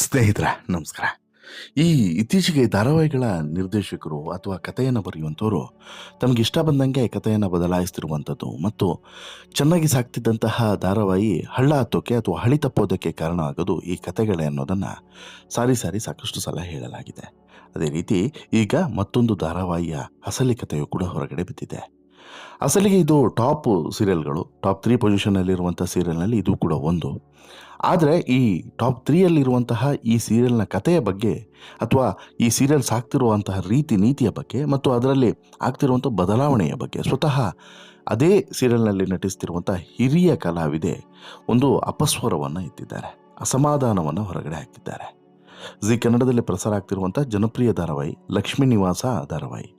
ಸ್ನೇಹಿತರೆ, ನಮಸ್ಕಾರ. ಈ ಇತ್ತೀಚೆಗೆ ಧಾರಾವಾಹಿಗಳ ನಿರ್ದೇಶಕರು ಅಥವಾ ಕಥೆಯನ್ನು ಬರೆಯುವಂಥವರು ತಮಗೆ ಇಷ್ಟ ಬಂದಂಗೆ ಕಥೆಯನ್ನು ಬದಲಾಯಿಸ್ತಿರುವಂಥದ್ದು ಮತ್ತು ಚೆನ್ನಾಗಿ ಸಾಕ್ತಿದ್ದಂತಹ ಧಾರಾವಾಹಿ ಹಳ್ಳ ಹತ್ತೋಕೆ ಅಥವಾ ಹಳಿ ತಪ್ಪೋದಕ್ಕೆ ಕಾರಣ ಆಗೋದು ಈ ಕಥೆಗಳೇ ಅನ್ನೋದನ್ನು ಸಾರಿ ಸಾರಿ ಸಾಕಷ್ಟು ಸಲ ಹೇಳಲಾಗಿದೆ. ಅದೇ ರೀತಿ ಈಗ ಮತ್ತೊಂದು ಧಾರಾವಾಹಿಯ ಅಸಲಿ ಕಥೆಯು ಕೂಡ ಹೊರಗಡೆ ಬಿದ್ದಿದೆ. ಅಸಲಿಗೆ ಇದು ಟಾಪ್ ಸೀರಿಯಲ್ಗಳು, ಟಾಪ್ ತ್ರೀ ಪೊಸಿಷನ್ನಲ್ಲಿರುವಂಥ ಸೀರಿಯಲ್ನಲ್ಲಿ ಇದು ಕೂಡ ಒಂದು. ಆದರೆ ಈ ಟಾಪ್ ತ್ರೀಯಲ್ಲಿರುವಂತಹ ಈ ಸೀರಿಯಲ್ನ ಕಥೆಯ ಬಗ್ಗೆ ಅಥವಾ ಈ ಸೀರಿಯಲ್ ಸಾಕ್ತಿರುವಂತಹ ರೀತಿ ನೀತಿಯ ಬಗ್ಗೆ ಮತ್ತು ಅದರಲ್ಲಿ ಆಗ್ತಿರುವಂಥ ಬದಲಾವಣೆಯ ಬಗ್ಗೆ ಸ್ವತಃ ಅದೇ ಸೀರಿಯಲ್ನಲ್ಲಿ ನಟಿಸ್ತಿರುವಂಥ ಹಿರಿಯ ಕಲಾವಿದೆ ಒಂದು ಅಪಸ್ವರವನ್ನು ಎತ್ತಿದ್ದಾರೆ, ಅಸಮಾಧಾನವನ್ನು ಹೊರಗಡೆ ಹಾಕಿದ್ದಾರೆ. ಜಿ ಕನ್ನಡದಲ್ಲಿ ಪ್ರಸಾರ ಆಗ್ತಿರುವಂಥ ಜನಪ್ರಿಯ ಧಾರಾವಾಹಿ ಲಕ್ಷ್ಮೀ ನಿವಾಸ ಧಾರಾವಾಹಿ.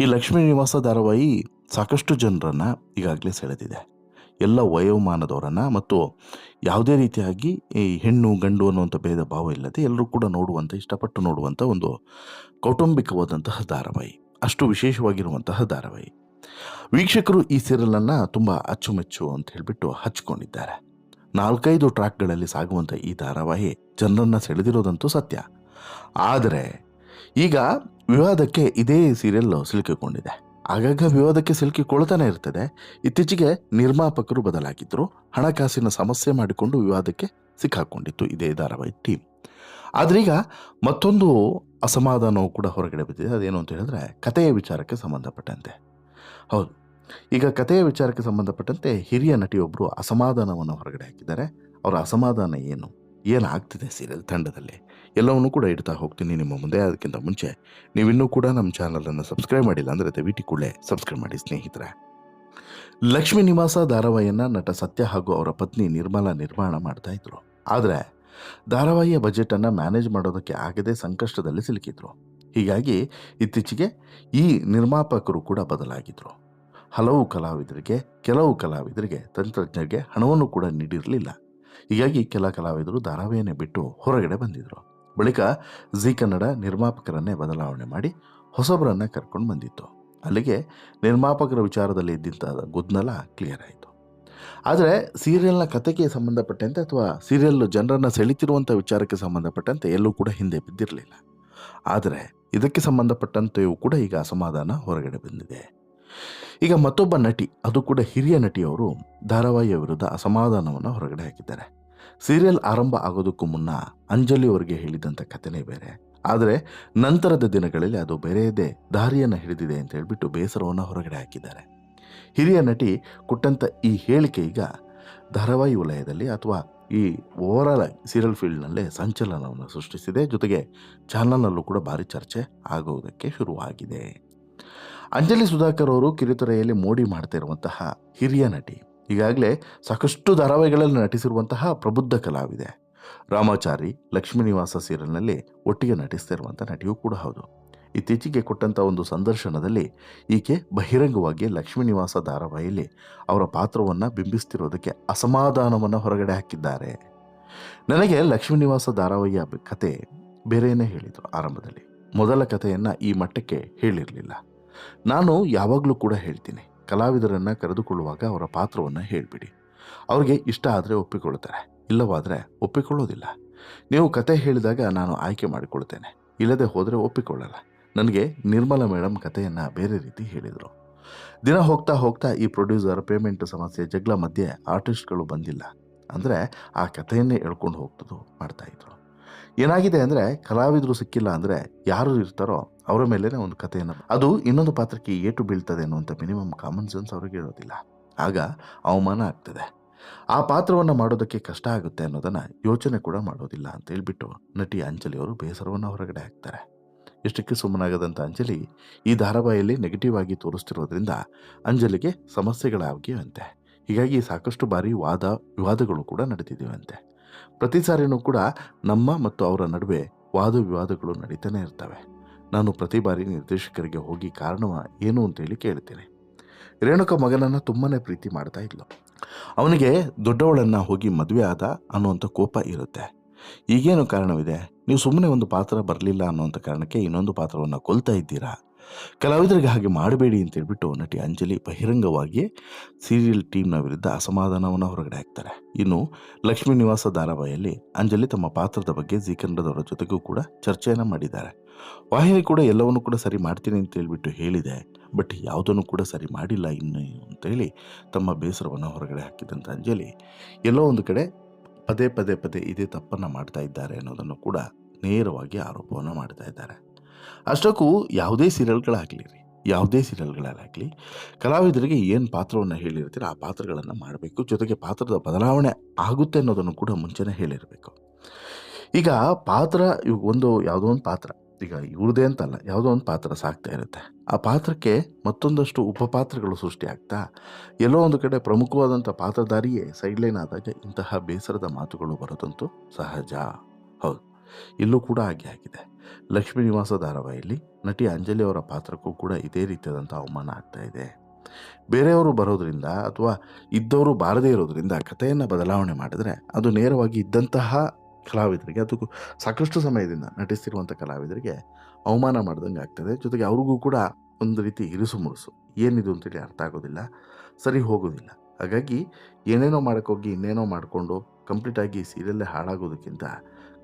ಈ ಲಕ್ಷ್ಮೀ ನಿವಾಸ ಧಾರಾವಾಹಿ ಸಾಕಷ್ಟು ಜನರನ್ನು ಈಗಾಗಲೇ ಸೆಳೆದಿದೆ. ಎಲ್ಲ ವಯೋಮಾನದವರನ್ನು ಮತ್ತು ಯಾವುದೇ ರೀತಿಯಾಗಿ ಈ ಹೆಣ್ಣು, ಗಂಡು ಅನ್ನುವಂಥ ಭೇದ ಭಾವ ಇಲ್ಲದೆ ಎಲ್ಲರೂ ಕೂಡ ನೋಡುವಂಥ, ಇಷ್ಟಪಟ್ಟು ನೋಡುವಂಥ ಒಂದು ಕೌಟುಂಬಿಕವಾದಂತಹ ಧಾರಾವಾಹಿ. ಅಷ್ಟು ವಿಶೇಷವಾಗಿರುವಂತಹ ಧಾರಾವಾಹಿ. ವೀಕ್ಷಕರು ಈ ಸೀರಿಯಲನ್ನು ತುಂಬ ಅಚ್ಚುಮೆಚ್ಚು ಅಂತ ಹೇಳಿಬಿಟ್ಟು ಹಚ್ಕೊಂಡಿದ್ದಾರೆ. ನಾಲ್ಕೈದು ಟ್ರ್ಯಾಕ್ಗಳಲ್ಲಿ ಸಾಗುವಂಥ ಈ ಧಾರಾವಾಹಿ ಜನರನ್ನು ಸೆಳೆದಿರೋದಂತೂ ಸತ್ಯ. ಆದರೆ ಈಗ ವಿವಾದಕ್ಕೆ ಇದೇ ಸೀರಿಯಲ್ ಸಿಲುಕಿಕೊಂಡಿದೆ. ಆಗಾಗ ವಿವಾದಕ್ಕೆ ಸಿಲುಕಿಕೊಳ್ತಾನೆ ಇರ್ತದೆ. ಇತ್ತೀಚೆಗೆ ನಿರ್ಮಾಪಕರು ಬದಲಾಗಿದ್ದರು ಹಣಕಾಸಿನ ಸಮಸ್ಯೆ ಮಾಡಿಕೊಂಡು ವಿವಾದಕ್ಕೆ ಸಿಕ್ಕಾಕೊಂಡಿತ್ತು ಇದೇ ಧಾರಾವಾಹಿ ಟೀಮ್. ಆದ್ರೀಗ ಮತ್ತೊಂದು ಅಸಮಾಧಾನವು ಕೂಡ ಹೊರಗಡೆ ಬಿದ್ದಿದೆ. ಅದೇನು ಅಂತ ಹೇಳಿದ್ರೆ ಕಥೆಯ ವಿಚಾರಕ್ಕೆ ಸಂಬಂಧಪಟ್ಟಂತೆ. ಹೌದು. ಈಗ ಕಥೆಯ ವಿಚಾರಕ್ಕೆ ಸಂಬಂಧಪಟ್ಟಂತೆ ಹಿರಿಯ ನಟಿಯೊಬ್ಬರು ಅಸಮಾಧಾನವನ್ನು ಹೊರಗಡೆ ಹಾಕಿದ್ದಾರೆ. ಅವರ ಅಸಮಾಧಾನ ಏನು? ಏನಾಗ್ತಿದೆ ಸೀರಿಯಲ್ ತಂಡದಲ್ಲಿ? ಎಲ್ಲವನ್ನೂ ಕೂಡ ಇಡ್ತಾ ಹೋಗ್ತೀನಿ ನಿಮ್ಮ ಮುಂದೆ. ಅದಕ್ಕಿಂತ ಮುಂಚೆ ನೀವಿನ್ನೂ ಕೂಡ ನಮ್ಮ ಚಾನಲನ್ನು ಸಬ್ಸ್ಕ್ರೈಬ್ ಮಾಡಿಲ್ಲ ಅಂದರೆ ದಯವಿಟ್ಟು ಕೂಡಲೇ ಸಬ್ಸ್ಕ್ರೈಬ್ ಮಾಡಿ, ಸ್ನೇಹಿತರೆ. ಲಕ್ಷ್ಮೀ ನಿವಾಸ ಧಾರಾವಾಹಿಯನ್ನು ನಟ ಸತ್ಯ ಹಾಗೂ ಅವರ ಪತ್ನಿ ನಿರ್ಮಲಾ ನಿರ್ಮಾಣ ಮಾಡ್ತಾ ಇದ್ರು. ಆದರೆ ಧಾರಾವಾಹಿಯ ಬಜೆಟನ್ನು ಮ್ಯಾನೇಜ್ ಮಾಡೋದಕ್ಕೆ ಆಗದೆ ಸಂಕಷ್ಟದಲ್ಲಿ ಸಿಲುಕಿದ್ರು. ಹೀಗಾಗಿ ಇತ್ತೀಚೆಗೆ ಈ ನಿರ್ಮಾಪಕರು ಕೂಡ ಬದಲಾಗಿದ್ರು. ಹಲವು ಕಲಾವಿದರಿಗೆ, ಕೆಲವು ಕಲಾವಿದರಿಗೆ, ತಂತ್ರಜ್ಞರಿಗೆ ಹಣವನ್ನು ಕೂಡ ನೀಡಿರಲಿಲ್ಲ. ಹೀಗಾಗಿ ಕೆಲ ಕಲಾವಿದರು ಧಾರಾವಾಹಿಯನ್ನೇ ಬಿಟ್ಟು ಹೊರಗಡೆ ಬಂದಿದ್ದರು ಬಳಿಕ ಜಿ ಕನ್ನಡ ನಿರ್ಮಾಪಕರನ್ನೇ ಬದಲಾವಣೆ ಮಾಡಿ ಹೊಸಬರನ್ನು ಕರ್ಕೊಂಡು ಬಂದಿತ್ತು. ಅಲ್ಲಿಗೆ ನಿರ್ಮಾಪಕರ ವಿಚಾರದಲ್ಲಿ ಇದ್ದಂಥ ಗೊಂದಲ ಕ್ಲಿಯರ್ ಆಯಿತು. ಆದರೆ ಸೀರಿಯಲ್ನ ಕತೆಗೆ ಸಂಬಂಧಪಟ್ಟಂತೆ ಅಥವಾ ಸೀರಿಯಲ್ ಜನರನ್ನು ಸೆಳಿತಿರುವಂಥ ವಿಚಾರಕ್ಕೆ ಸಂಬಂಧಪಟ್ಟಂತೆ ಎಲ್ಲೂ ಕೂಡ ಹಿಂದೆ ಬಿದ್ದಿರಲಿಲ್ಲ. ಆದರೆ ಇದಕ್ಕೆ ಸಂಬಂಧಪಟ್ಟಂತೆಯೂ ಕೂಡ ಈಗ ಅಸಮಾಧಾನ ಹೊರಗಡೆ ಬಂದಿದೆ. ಈಗ ಮತ್ತೊಬ್ಬ ನಟಿ, ಅದು ಕೂಡ ಹಿರಿಯ ನಟಿಯವರು ಧಾರಾವಾಹಿಯ ವಿರುದ್ಧ ಅಸಮಾಧಾನವನ್ನು ಹೊರಗಡೆ ಹಾಕಿದ್ದಾರೆ. ಸೀರಿಯಲ್ ಆರಂಭ ಆಗೋದಕ್ಕೂ ಮುನ್ನ ಅಂಜಲಿ ಅವರಿಗೆ ಹೇಳಿದಂಥ ಕಥೆನೇ ಬೇರೆ. ಆದರೆ ನಂತರದ ದಿನಗಳಲ್ಲಿ ಅದು ಬೇರೆಯದೇ ದಾರಿಯನ್ನು ಹಿಡಿದಿದೆ ಅಂತ ಹೇಳಿಬಿಟ್ಟು ಬೇಸರವನ್ನು ಹೊರಗಡೆ ಹಾಕಿದ್ದಾರೆ. ಹಿರಿಯ ನಟಿ ಕೊಟ್ಟಂಥ ಈ ಹೇಳಿಕೆ ಈಗ ಧಾರಾವಾಹಿ ವಲಯದಲ್ಲಿ ಅಥವಾ ಈ ಓವರಾಲ್ ಸೀರಿಯಲ್ ಫೀಲ್ಡ್ನಲ್ಲೇ ಸಂಚಲನವನ್ನು ಸೃಷ್ಟಿಸಿದೆ. ಜೊತೆಗೆ ಚಾನಲ್ನಲ್ಲೂ ಕೂಡ ಭಾರಿ ಚರ್ಚೆ ಆಗುವುದಕ್ಕೆ ಶುರುವಾಗಿದೆ. ಅಂಜಲಿ ಸುಧಾಕರ್ ಅವರು ಕಿರುತೆರೆಯಲ್ಲಿ ಮೋಡಿ ಮಾಡ್ತಾ ಇರುವಂತಹ ಹಿರಿಯ ನಟಿ ಈಗಾಗಲೇ ಸಾಕಷ್ಟು ಧಾರಾವಾಹಿಗಳಲ್ಲಿ ನಟಿಸಿರುವಂತಹ ಪ್ರಬುದ್ಧ ಕಲಾವಿದೆ. ರಾಮಾಚಾರಿ, ಲಕ್ಷ್ಮೀ ನಿವಾಸ ಸೀರಿಯಲ್ನಲ್ಲಿ ಒಟ್ಟಿಗೆ ನಟಿಸ್ತಿರುವಂಥ ನಟಿಯೂ ಕೂಡ ಹೌದು. ಇತ್ತೀಚೆಗೆ ಕೊಟ್ಟಂಥ ಒಂದು ಸಂದರ್ಶನದಲ್ಲಿ ಈಕೆ ಬಹಿರಂಗವಾಗಿ ಲಕ್ಷ್ಮೀ ನಿವಾಸ ಧಾರಾವಾಹಿಯಲ್ಲಿ ಅವರ ಪಾತ್ರವನ್ನು ಬಿಂಬಿಸ್ತಿರೋದಕ್ಕೆ ಅಸಮಾಧಾನವನ್ನು ಹೊರಗಡೆ ಹಾಕಿದ್ದಾರೆ. ನನಗೆ ಲಕ್ಷ್ಮೀ ನಿವಾಸ ಧಾರಾವಾಹಿಯ ಕತೆ ಬೇರೆಯೇ ಹೇಳಿದರು ಆರಂಭದಲ್ಲಿ. ಮೊದಲ ಕಥೆಯನ್ನು ಈ ಮಟ್ಟಕ್ಕೆ ಹೇಳಿರಲಿಲ್ಲ. ನಾನು ಯಾವಾಗಲೂ ಕೂಡ ಹೇಳ್ತೀನಿ. ಕಲಾವಿದರನ್ನು ಕರೆದುಕೊಳ್ಳುವಾಗ ಅವರ ಪಾತ್ರವನ್ನು ಹೇಳಿಬಿಡಿ. ಅವ್ರಿಗೆ ಇಷ್ಟ ಆದರೆ ಒಪ್ಪಿಕೊಳ್ಳುತ್ತಾರೆ, ಇಲ್ಲವಾದರೆ ಒಪ್ಪಿಕೊಳ್ಳೋದಿಲ್ಲ. ನೀವು ಕತೆ ಹೇಳಿದಾಗ ನಾನು ಆಯ್ಕೆ ಮಾಡಿಕೊಳ್ತೇನೆ, ಇಲ್ಲದೆ ಹೋದರೆ ಒಪ್ಪಿಕೊಳ್ಳಲ್ಲ. ನನಗೆ ನಿರ್ಮಲಾ ಮೇಡಮ್ ಕಥೆಯನ್ನು ಬೇರೆ ರೀತಿ ಹೇಳಿದರು. ದಿನ ಹೋಗ್ತಾ ಹೋಗ್ತಾ ಈ ಪ್ರೊಡ್ಯೂಸರ್ ಪೇಮೆಂಟ್ ಸಮಸ್ಯೆ ಜಗಳ ಮಧ್ಯೆ ಆರ್ಟಿಸ್ಟ್ಗಳು ಬಂದಿಲ್ಲ. ಅಂದರೆ ಆ ಕಥೆಯನ್ನೇ ಹೇಳ್ಕೊಂಡು ಹೋಗ್ತದ್ದು ಮಾಡ್ತಾಯಿದ್ರು ಏನಾಗಿದೆ ಅಂದರೆ ಕಲಾವಿದರು ಸಿಕ್ಕಿಲ್ಲ ಅಂದರೆ ಯಾರು ಇರ್ತಾರೋ ಅವರ ಮೇಲೇ ಒಂದು ಕಥೆಯನ್ನು ಅದು ಇನ್ನೊಂದು ಪಾತ್ರಕ್ಕೆ ಏಟು ಬೀಳ್ತದೆ ಅನ್ನುವಂಥ ಮಿನಿಮಮ್ ಕಾಮನ್ ಸೆನ್ಸ್ ಅವ್ರಿಗೆ ಇರೋದಿಲ್ಲ. ಆಗ ಅವಮಾನ ಆಗ್ತದೆ. ಆ ಪಾತ್ರವನ್ನು ಮಾಡೋದಕ್ಕೆ ಕಷ್ಟ ಆಗುತ್ತೆ ಅನ್ನೋದನ್ನು ಯೋಚನೆ ಕೂಡ ಮಾಡೋದಿಲ್ಲ ಅಂತ ಹೇಳಿಬಿಟ್ಟು ನಟಿ ಅಂಜಲಿ ಅವರು ಬೇಸರವನ್ನು ಹೊರಗಡೆ ಹಾಕ್ತಾರೆ. ಇಷ್ಟಕ್ಕೆ ಸುಮ್ಮನಾಗದಂಥ ಅಂಜಲಿ ಈ ಧಾರಾವಾಹಿಯಲ್ಲಿ ನೆಗೆಟಿವ್ ಆಗಿ ತೋರಿಸ್ತಿರೋದ್ರಿಂದ ಅಂಜಲಿಗೆ ಸಮಸ್ಯೆಗಳಾಗಿವಂತೆ ಹೀಗಾಗಿ ಸಾಕಷ್ಟು ಬಾರಿ ವಾದ ವಿವಾದಗಳು ಕೂಡ ನಡೆದಿದ್ದೀವಂತೆ ಪ್ರತಿ ಸಾರಿನೂ ಕೂಡ ನಮ್ಮ ಮತ್ತು ಅವರ ನಡುವೆ ವಾದ ವಿವಾದಗಳು ನಡೀತಾನೆ ಇರ್ತವೆ. ನಾನು ಪ್ರತಿ ಬಾರಿ ನಿರ್ದೇಶಕರಿಗೆ ಹೋಗಿ ಕಾರಣ ಏನು ಅಂತೇಳಿ ಕೇಳ್ತೇನೆ. ರೇಣುಕ ಮಗನನ್ನು ತುಂಬಾ ಪ್ರೀತಿ ಮಾಡ್ತಾ ಇದ್ಲು. ಅವನಿಗೆ ದೊಡ್ಡವಳನ್ನು ಹೋಗಿ ಮದುವೆ ಆದ ಅನ್ನುವಂಥ ಕೋಪ ಇರುತ್ತೆ. ಈಗೇನು ಕಾರಣವಿದೆ? ನೀವು ಸುಮ್ಮನೆ ಒಂದು ಪಾತ್ರ ಬರಲಿಲ್ಲ ಅನ್ನೋಂಥ ಕಾರಣಕ್ಕೆ ಇನ್ನೊಂದು ಪಾತ್ರವನ್ನು ಕೊಲ್ತಾ ಇದ್ದೀರಾ? ಕಲಾವಿದರಿಗೆ ಹಾಗೆ ಮಾಡಬೇಡಿ ಅಂತ ಹೇಳ್ಬಿಟ್ಟು ನಟಿ ಅಂಜಲಿ ಬಹಿರಂಗವಾಗಿ ಸೀರಿಯಲ್ ಟೀಮ್ನ ವಿರುದ್ಧ ಅಸಮಾಧಾನವನ್ನು ಹೊರಗಡೆ ಹಾಕ್ತಾರೆ. ಇನ್ನು ಲಕ್ಷ್ಮೀ ನಿವಾಸ ಧಾರಾವಾಹಿಯಲ್ಲಿ ಅಂಜಲಿ ತಮ್ಮ ಪಾತ್ರದ ಬಗ್ಗೆ ಜಿ ಕನ್ನಡದವರ ಜೊತೆಗೂ ಕೂಡ ಚರ್ಚೆಯನ್ನು ಮಾಡಿದ್ದಾರೆ. ವಾಹಿನಿ ಕೂಡ ಎಲ್ಲವನ್ನು ಕೂಡ ಸರಿ ಮಾಡ್ತೀನಿ ಅಂತ ಹೇಳ್ಬಿಟ್ಟು ಹೇಳಿದೆ. ಬಟ್ ಯಾವುದನ್ನು ಕೂಡ ಸರಿ ಮಾಡಿಲ್ಲ ಇನ್ನು ಅಂತೇಳಿ ತಮ್ಮ ಬೇಸರವನ್ನು ಹೊರಗಡೆ ಹಾಕಿದಂಥ ಅಂಜಲಿ ಎಲ್ಲೋ ಒಂದು ಕಡೆ ಪದೇ ಪದೇ ಪದೇ ಇದೇ ತಪ್ಪನ್ನು ಮಾಡ್ತಾ ಇದ್ದಾರೆ ಅನ್ನೋದನ್ನು ಕೂಡ ನೇರವಾಗಿ ಆರೋಪವನ್ನು ಮಾಡ್ತಾ ಇದ್ದಾರೆ. ಅಷ್ಟಕ್ಕೂ ಯಾವುದೇ ಸೀರಿಯಲ್ಗಳಾಗಲಿ ರೀ ಯಾವುದೇ ಸೀರಿಯಲ್ಗಳಾಗಲಿ ಕಲಾವಿದರಿಗೆ ಏನು ಪಾತ್ರವನ್ನು ಹೇಳಿರ್ತೀರ ಆ ಪಾತ್ರಗಳನ್ನು ಮಾಡಬೇಕು. ಜೊತೆಗೆ ಪಾತ್ರದ ಬದಲಾವಣೆ ಆಗುತ್ತೆ ಅನ್ನೋದನ್ನು ಕೂಡ ಮುಂಚೆನೇ ಹೇಳಿರಬೇಕು. ಈಗ ಪಾತ್ರ ಇವಾಗ ಒಂದು ಯಾವುದೋ ಒಂದು ಪಾತ್ರ, ಈಗ ಇವ್ರದೇ ಅಂತಲ್ಲ, ಯಾವುದೋ ಒಂದು ಪಾತ್ರ ಸಾಕ್ತಾ ಇರುತ್ತೆ. ಆ ಪಾತ್ರಕ್ಕೆ ಮತ್ತೊಂದಷ್ಟು ಉಪಪಾತ್ರಗಳು ಸೃಷ್ಟಿ ಆಗ್ತಾ, ಎಲ್ಲೋ ಒಂದು ಕಡೆ ಪ್ರಮುಖವಾದಂಥ ಪಾತ್ರಧಾರಿಯೇ ಸೈಡ್ಲೈನ್ ಆದಾಗ ಇಂತಹ ಬೇಸರದ ಮಾತುಗಳು ಬರೋದಂತೂ ಸಹಜ. ಹೌದು. ಇಲ್ಲೂ ಕೂಡ ಹಾಗೆ ಆಗಿದೆ. ಲಕ್ಷ್ಮೀ ನಿವಾಸ ಧಾರಾವಾಹಿಯಲ್ಲಿ ನಟಿ ಅಂಜಲಿ ಅವರ ಪಾತ್ರಕ್ಕೂ ಕೂಡ ಇದೇ ರೀತಿಯಾದಂಥ ಅವಮಾನ ಆಗ್ತಾ ಇದೆ. ಬೇರೆಯವರು ಬರೋದ್ರಿಂದ ಅಥವಾ ಇದ್ದವರು ಬಾರದೇ ಇರೋದ್ರಿಂದ ಕಥೆಯನ್ನು ಬದಲಾವಣೆ ಮಾಡಿದ್ರೆ ಅದು ನೇರವಾಗಿ ಇದ್ದಂತಹ ಕಲಾವಿದರಿಗೆ ಅದಕ್ಕೂ ಸಾಕಷ್ಟು ಸಮಯದಿಂದ ನಟಿಸ್ತಿರುವಂಥ ಕಲಾವಿದರಿಗೆ ಅವಮಾನ ಮಾಡ್ದಂಗೆ ಆಗ್ತದೆ. ಜೊತೆಗೆ ಅವ್ರಿಗೂ ಕೂಡ ಒಂದು ರೀತಿ ಇರಿಸು ಮುರುಸು. ಏನಿದು ಅಂತೇಳಿ ಅರ್ಥ ಆಗೋದಿಲ್ಲ. ಸರಿ ಹೋಗೋದಿಲ್ಲ. ಹಾಗಾಗಿ ಏನೇನೋ ಮಾಡೋಕ್ಕೋಗಿ ಇನ್ನೇನೋ ಮಾಡಿಕೊಂಡು ಕಂಪ್ಲೀಟಾಗಿ ಸೀರಿಯಲ್ಲೇ ಹಾಳಾಗೋದಕ್ಕಿಂತ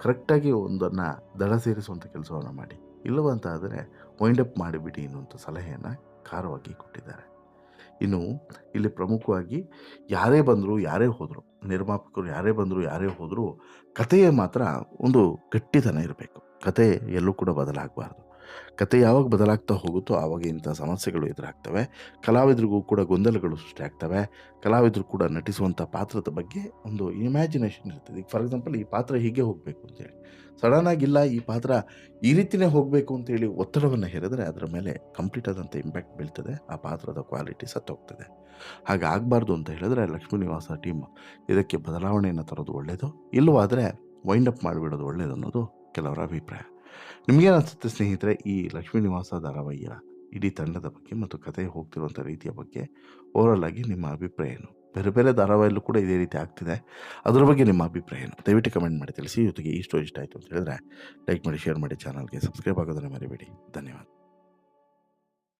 ಕರೆಕ್ಟಾಗಿ ಒಂದನ್ನು ದಡ ಸೇರಿಸುವಂಥ ಕೆಲಸವನ್ನು ಮಾಡಿ. ಇಲ್ಲವಂತ ಆದರೆ ವೈಂಡ್ ಅಪ್ ಮಾಡಿಬಿಡಿ ಅನ್ನುವಂಥ ಸಲಹೆಯನ್ನು ಖಾರವಾಗಿ ಕೊಟ್ಟಿದ್ದಾರೆ. ಇನ್ನು ಇಲ್ಲಿ ಪ್ರಮುಖವಾಗಿ ಯಾರೇ ಬಂದರೂ, ಯಾರೇ ಹೋದರು, ನಿರ್ಮಾಪಕರು ಯಾರೇ ಬಂದರೂ, ಯಾರೇ ಹೋದರೂ ಕಥೆಯೇ ಮಾತ್ರ ಒಂದು ಗಟ್ಟಿತನ ಇರಬೇಕು. ಕತೆ ಎಲ್ಲೂ ಕೂಡ ಬದಲಾಗಬಾರ್ದು. ಕತೆ ಯಾವಾಗ ಬದಲಾಗ್ತಾ ಹೋಗುತ್ತೋ ಆವಾಗ ಇಂಥ ಸಮಸ್ಯೆಗಳು ಎದುರಾಗ್ತವೆ. ಕಲಾವಿದರಿಗೂ ಕೂಡ ಗೊಂದಲಗಳು ಸೃಷ್ಟಿಯಾಗ್ತವೆ. ಕಲಾವಿದರು ಕೂಡ ನಟಿಸುವಂಥ ಪಾತ್ರದ ಬಗ್ಗೆ ಒಂದು ಇಮ್ಯಾಜಿನೇಷನ್ ಇರ್ತದೆ. ಈಗ ಫಾರ್ ಎಕ್ಸಾಂಪಲ್ ಈ ಪಾತ್ರ ಹೀಗೆ ಹೋಗಬೇಕು ಅಂತೇಳಿ ಸಡನ್ ಆಗಿಲ್ಲ ಈ ಪಾತ್ರ ಈ ರೀತಿಯೇ ಹೋಗಬೇಕು ಅಂತೇಳಿ ಒತ್ತಡವನ್ನು ಹೇರಿದ್ರೆ ಅದರ ಮೇಲೆ ಕಂಪ್ಲೀಟ್ ಆದಂಥ ಇಂಪ್ಯಾಕ್ಟ್ ಬೀಳ್ತದೆ. ಆ ಪಾತ್ರದ ಕ್ವಾಲಿಟಿ ಸತ್ತೋಗ್ತದೆ ಹಾಗೆ ಆಗಬಾರ್ದು ಅಂತ ಹೇಳಿದ್ರೆ ಲಕ್ಷ್ಮೀ ನಿವಾಸ ಟೀಮ್ ಇದಕ್ಕೆ ಬದಲಾವಣೆಯನ್ನು ತರೋದು ಒಳ್ಳೆಯದು ಇಲ್ಲವಾದರೆ ವೈಂಡ್ ಅಪ್ ಮಾಡಿಬಿಡೋದು ಒಳ್ಳೆಯದು ಅನ್ನೋದು ಕೆಲವರ ಅಭಿಪ್ರಾಯ. ನಿಮಗೇನು ಅನಿಸುತ್ತೆ ಸ್ನೇಹಿತರೆ, ಈ ಲಕ್ಷ್ಮೀ ನಿವಾಸ ಧಾರಾವಾಹಿಯ ಇಡೀ ತಂಡದ ಬಗ್ಗೆ ಮತ್ತು ಕತೆ ಹೋಗ್ತಿರುವಂಥ ರೀತಿಯ ಬಗ್ಗೆ ಓವರಲ್ ಆಗಿ ನಿಮ್ಮ ಅಭಿಪ್ರಾಯ ಏನು? ಬೇರೆ ಬೇರೆ ಧಾರಾವಾಹಿಯಲ್ಲೂ ಕೂಡ ಇದೇ ರೀತಿ ಆಗ್ತಿದೆ. ಅದರ ಬಗ್ಗೆ ನಿಮ್ಮ ಅಭಿಪ್ರಾಯ ಏನು? ದಯವಿಟ್ಟು ಕಮೆಂಟ್ ಮಾಡಿ ತಿಳಿಸಿ. ಜೊತೆಗೆ ಈ ಸ್ಟೋರಿ ಇಷ್ಟ ಆಯಿತು ಅಂತ ಹೇಳಿದ್ರೆ ಲೈಕ್ ಮಾಡಿ ಶೇರ್ ಮಾಡಿ ಚಾನಲ್ಗೆ ಸಬ್ಸ್ಕ್ರೈಬ್ ಆಗೋದನ್ನು ಮರಿಬೇಡಿ. ಧನ್ಯವಾದ.